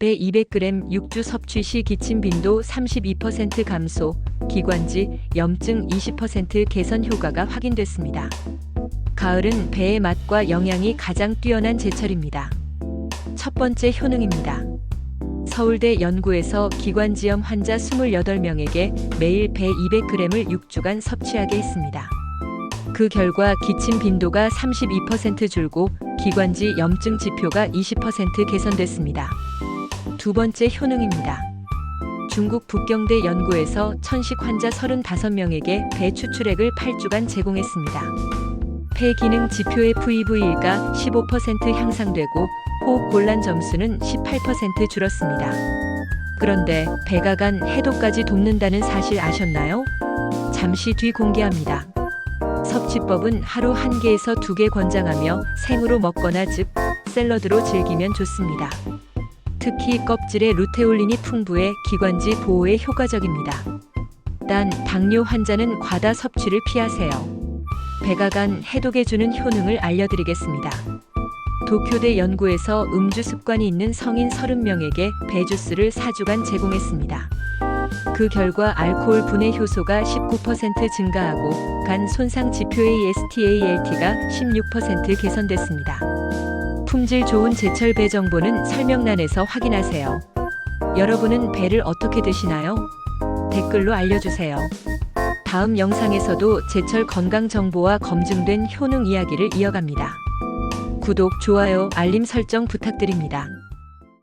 배 200g 육주 섭취 시 기침 빈도 32% 감소, 기관지, 염증 20% 개선 효과가 확인됐습니다. 가을은 배의 맛과 영양이 가장 뛰어난 제철입니다. 첫 번째 효능입니다. 서울대 연구에서 기관지염 환자 28명에게 매일 배 200g을 6주간 섭취하게 했습니다. 그 결과 기침 빈도가 32% 줄고 기관지 염증 지표가 20% 개선됐습니다. 두 번째 효능입니다. 중국 북경대 연구에서 천식 환자 35명에게 배 추출액을 8주간 제공했습니다. 폐 기능 지표의 VV가 15% 향상되고 호흡 곤란 점수는 18% 줄었습니다. 그런데 배가 간 해독까지 돕는다는 사실 아셨나요? 잠시 뒤 공개합니다. 섭취법은 하루 한 개에서 두개 권장하며 생으로 먹거나 즉 샐러드로 즐기면 좋습니다. 특히 껍질에 루테올린이 풍부해 기관지 보호에 효과적입니다. 단 당뇨 환자는 과다 섭취를 피하세요. 간 해독해주는 효능을 알려드리겠습니다. 도쿄대 연구에서 음주 습관이 있는 성인 30명에게 배주스를 4주간 제공했습니다. 그 결과 알코올 분해 효소가 19% 증가하고 간 손상 지표의 STALT가 16% 개선됐습니다. 품질 좋은 제철 배 정보는 설명란에서 확인하세요. 여러분은 배를 어떻게 드시나요? 댓글로 알려주세요. 다음 영상에서도 제철 건강 정보와 검증된 효능 이야기를 이어갑니다. 구독, 좋아요, 알림 설정 부탁드립니다.